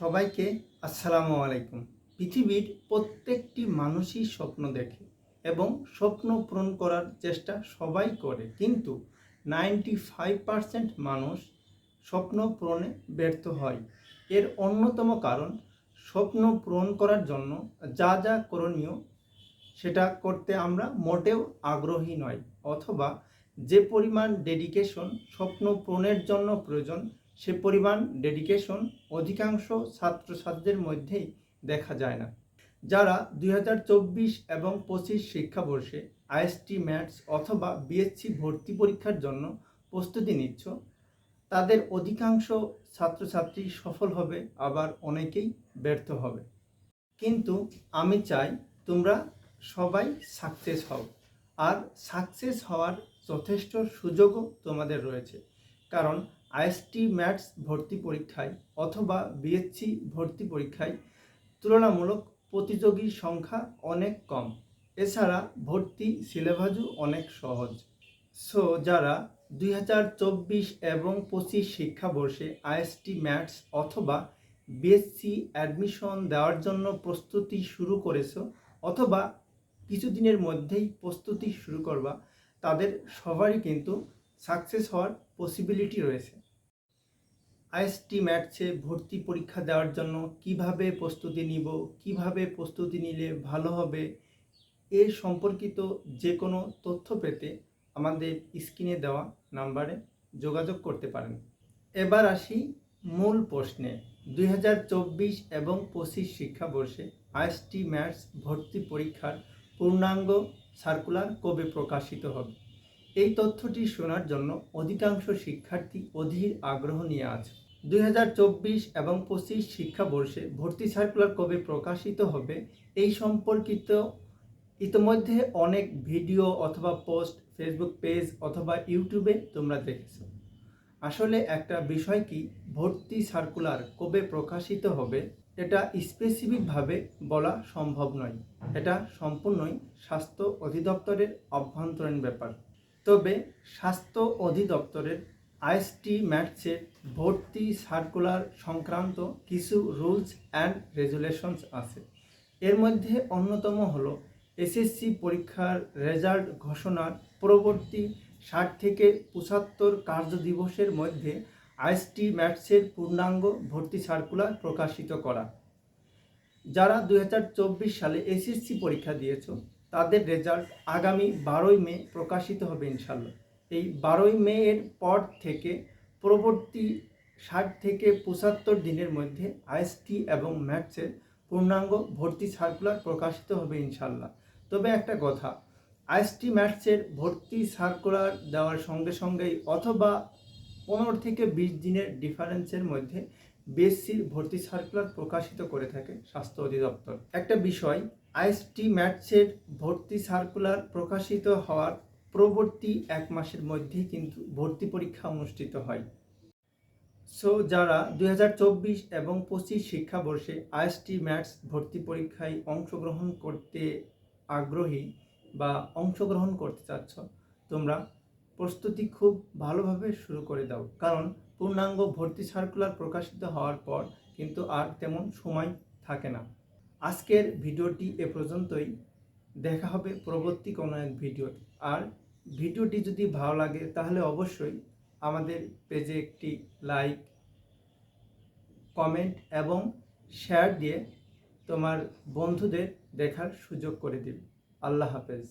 সবাইকে আসসালামু আলাইকুম। পৃথিবীর প্রত্যেকটি মানুষই স্বপ্ন দেখে এবং স্বপ্ন পূরণ করার চেষ্টা সবাই করে। কিন্তু নাইনটি ফাইভ পারসেন্ট মানুষ স্বপ্ন পূরণে ব্যর্থ হয়। এর অন্যতম কারণ, স্বপ্ন পূরণ করার জন্য যা যা করণীয়, সেটা করতে আমরা মোটেও আগ্রহী নয় অথবা যে পরিমাণ ডেডিকেশন স্বপ্ন পূরণের জন্য প্রয়োজন সে পরিমাণ ডেডিকেশন অধিকাংশ ছাত্রছাত্রীদের মধ্যেই দেখা যায় না। যারা দুই হাজার চব্বিশ এবং পঁচিশ শিক্ষাবর্ষে আইএসটি, ম্যাথস অথবা বিএসসি ভর্তি পরীক্ষার জন্য প্রস্তুতি নিচ্ছ, তাদের অধিকাংশ ছাত্রছাত্রী সফল হবে, আবার অনেকেই ব্যর্থ হবে। কিন্তু আমি চাই তোমরা সবাই সাকসেস হও। আর সাকসেস হওয়ার যথেষ্ট সুযোগও তোমাদের রয়েছে। কারণ আইএসটি ম্যাথস ভর্তি পরীক্ষায় অথবা বিএসসি ভর্তি পরীক্ষায় তুলনামূলক প্রতিযোগীর সংখ্যা অনেক কম। এছাড়া ভর্তি সিলেবাসও অনেক সহজ। সো, যারা দুই হাজার চব্বিশ এবং পঁচিশ শিক্ষাবর্ষে আইএসটি ম্যাথস অথবা বিএসসি অ্যাডমিশন দেওয়ার জন্য প্রস্তুতি শুরু করেছ অথবা কিছুদিনের মধ্যেই প্রস্তুতি শুরু করবা, তাদের সবারই কিন্তু সাকসেস হওয়ার পসিবিলিটি রয়েছে। আইএসটি ম্যাথসে ভর্তি পরীক্ষা দেওয়ার জন্য কীভাবে প্রস্তুতি নিব, কীভাবে প্রস্তুতি নিলে ভালো হবে, এ সম্পর্কিত যে কোনো তথ্য পেতে আমাদের স্ক্রিনে দেওয়া নাম্বারে যোগাযোগ করতে পারেন। এবার আসি মূল প্রশ্নে। দুই হাজার চব্বিশ এবং পঁচিশ শিক্ষাবর্ষে আইএসটি ম্যাথস ভর্তি পরীক্ষার পূর্ণাঙ্গ সার্কুলার কবে প্রকাশিত হবে? এই তথ্যটি শোনার জন্য অধিকাংশ শিক্ষার্থী অধীর আগ্রহ নিয়ে আছে। দু হাজার চব্বিশ এবং পঁচিশ শিক্ষাবর্ষে ভর্তি সার্কুলার কবে প্রকাশিত হবে এই সম্পর্কিত ইতিমধ্যে অনেক ভিডিও অথবা পোস্ট ফেসবুক পেজ অথবা ইউটিউবে তোমরা দেখেছ। আসলে একটা বিষয় কি, ভর্তি সার্কুলার কবে প্রকাশিত হবে এটা স্পেসিফিকভাবে বলা সম্ভব নয়। এটা সম্পূর্ণই স্বাস্থ্য অধিদপ্তরের অভ্যন্তরীণ ব্যাপার। তবে স্বাস্থ্য অধিদপ্তরের আইএসটি ম্যাথসের ভর্তি সার্কুলার সংক্রান্ত কিছু রুলস অ্যান্ড রেজুলেশনস আছে। এর মধ্যে অন্যতম হল এসএসসি পরীক্ষার রেজাল্ট ঘোষণার পরবর্তী ষাট থেকে পঁচাত্তর কার্যদিবসের মধ্যে আইএসটি ম্যাটসের পূর্ণাঙ্গ ভর্তি সার্কুলার প্রকাশিত করা। যারা দু হাজার চব্বিশ সালে এসএসসি পরীক্ষা দিয়েছ তাদের রেজাল্ট আগামী বারোই মে প্রকাশিত হবে ইনশাল্লাহ এই বারোই মে এর পর থেকে পরবর্তী ষাট থেকে পঁচাত্তর দিনের মধ্যে আইএসটি এবং ম্যাথসের পূর্ণাঙ্গ ভর্তি সার্কুলার প্রকাশিত হবে ইনশাল্লাহ তবে একটা কথা আইএসটি ম্যাথসের ভর্তি সার্কুলার দেওয়ার সঙ্গে সঙ্গেই অথবা পনেরো থেকে বিশ দিনের ডিফারেন্সের মধ্যে বিএসসির ভর্তি সার্কুলার প্রকাশিত করে থাকে স্বাস্থ্য অধিদপ্তর। একটা বিষয় আইএসটি ম্যাথসের ভর্তি সার্কুলার প্রকাশিত হওয়ার পরবর্তী এক মাসের মধ্যেই কিন্তু ভর্তি পরীক্ষা অনুষ্ঠিত হয়। সো, যারা দু হাজার চব্বিশ এবং পঁচিশ শিক্ষাবর্ষে আইএসটি ম্যাথস ভর্তি পরীক্ষায় অংশগ্রহণ করতে আগ্রহী বা অংশগ্রহণ করতে চাচ্ছ, তোমরা প্রস্তুতি খুব ভালোভাবে শুরু করে দাও। কারণ, পূর্ণাঙ্গ ভর্তি সার্কুলার প্রকাশিত হওয়ার পর কিন্তু আর তেমন সময় থাকে না। আজকের ভিডিওটি এ পর্যন্তই। দেখা হবে পরবর্তী কোনো এক ভিডিও আর ভিডিওটি যদি ভালো লাগে, তাহলে অবশ্যই আমাদের পেজে একটি লাইক, কমেন্ট এবং শেয়ার দিয়ে তোমার বন্ধুদের দেখার সুযোগ করে দিবে আল্লাহ হাফেজ।